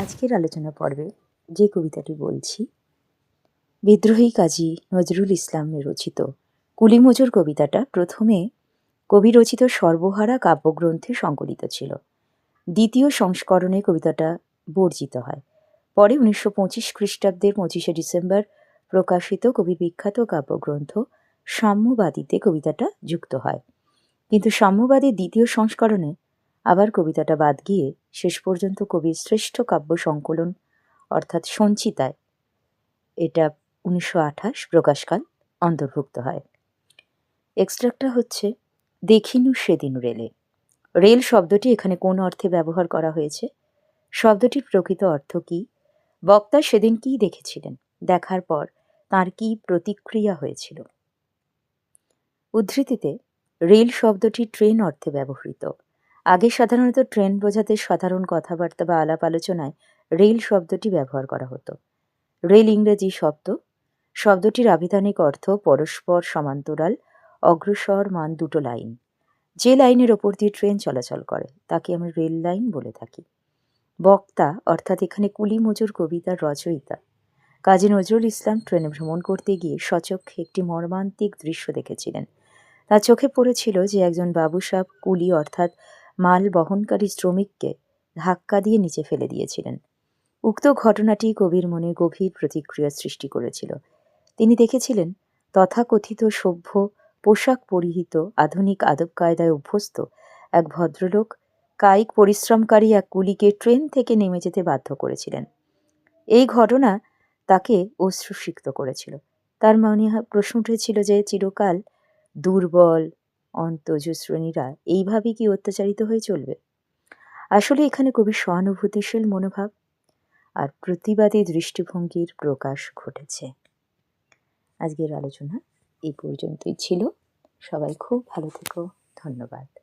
আজকের আলোচনা পর্বে যে কবিতাটি বলছি, বিদ্রোহী কাজী নজরুল ইসলামের রচিত কুলিমজুর কবিতাটা প্রথমে কবি রচিত সর্বহারা কাব্যগ্রন্থে সংকলিত ছিল। দ্বিতীয় সংস্করণে কবিতাটা বর্জিত হয়। পরে উনিশশো পঁচিশ খ্রিস্টাব্দের পঁচিশে ডিসেম্বর প্রকাশিত কবির বিখ্যাত কাব্যগ্রন্থ সাম্যবাদীতে কবিতাটা যুক্ত হয়। কিন্তু সাম্যবাদীর দ্বিতীয় সংস্করণে আবার কবিতাটা বাদ গিয়ে শেষ পর্যন্ত কবির শ্রেষ্ঠ কাব্য সংকলন, অর্থাৎ সঞ্চিতায়। এটা উনিশশো আঠাশ প্রকাশকাল অন্তর্ভুক্ত হয়। এক্সট্রাক্টটা হচ্ছে, দেখিনু সেদিন রেলে। রেল শব্দটি এখানে কোন অর্থে ব্যবহার করা হয়েছে? শব্দটির প্রকৃত অর্থ কী? বক্তা সেদিন কী দেখেছিলেন? দেখার পর তার কী প্রতিক্রিয়া হয়েছিল? উদ্ধৃতিতে, রেল শব্দটি ট্রেন অর্থে ব্যবহৃত। আগে সাধারণত ট্রেন বোঝাতে সাধারণ কথাবার্তা বা আলাপ আলোচনায় রেল শব্দটি ব্যবহার করা হতো। রেল ইংরেজি শব্দ, শব্দটির আবিধানিক অর্থ পরস্পর সমান্তরাল, অগ্রসর মান দুটো লাইন। যে লাইনের ওপর দিয়ে ট্রেন চলাচল করে, তাকে আমরা রেল লাইন বলে থাকি। বক্তা, অর্থাৎ এখানে কুলি মজুর কবিতার রচয়িতা। কাজী নজরুল ইসলাম ট্রেনে ভ্রমণ করতে গিয়ে সচক্ষে একটি মর্মান্তিক দৃশ্য দেখেছিলেন। তার চোখে পড়েছিল যে একজন বাবুসাব কুলি, অর্থাৎ মাল বহনকারী শ্রমিককে ধাক্কা দিয়ে নিচে ফেলে দিয়েছিলেন। উক্ত ঘটনাটি কবির মনে গভীর প্রতিক্রিয়া সৃষ্টি করেছিল। তিনি দেখেছিলেন, তথাকথিত সভ্য, পোশাক পরিহিত, আধুনিক আদব কায়দায় অভ্যস্ত এক ভদ্রলোক কায়িক পরিশ্রমকারী এক কুলিকে ট্রেন থেকে নেমে যেতে বাধ্য করেছিলেন। এই ঘটনা তাকে অশ্রুসিক্ত করেছিল। তার মনে প্রশ্ন উঠেছিল যে, চিরকাল দুর্বল অন্তজ শ্রেণীরা এইভাবেই কি অত্যাচারিত হয়ে চলবে? আসলে এখানে কবি সহানুভূতিশীল মনোভাব আর প্রতিবাদী দৃষ্টিভঙ্গির প্রকাশ ঘটেছে। আজকের আলোচনা এই পর্যন্তই ছিল। সবাই খুব ভালো থেকো। ধন্যবাদ।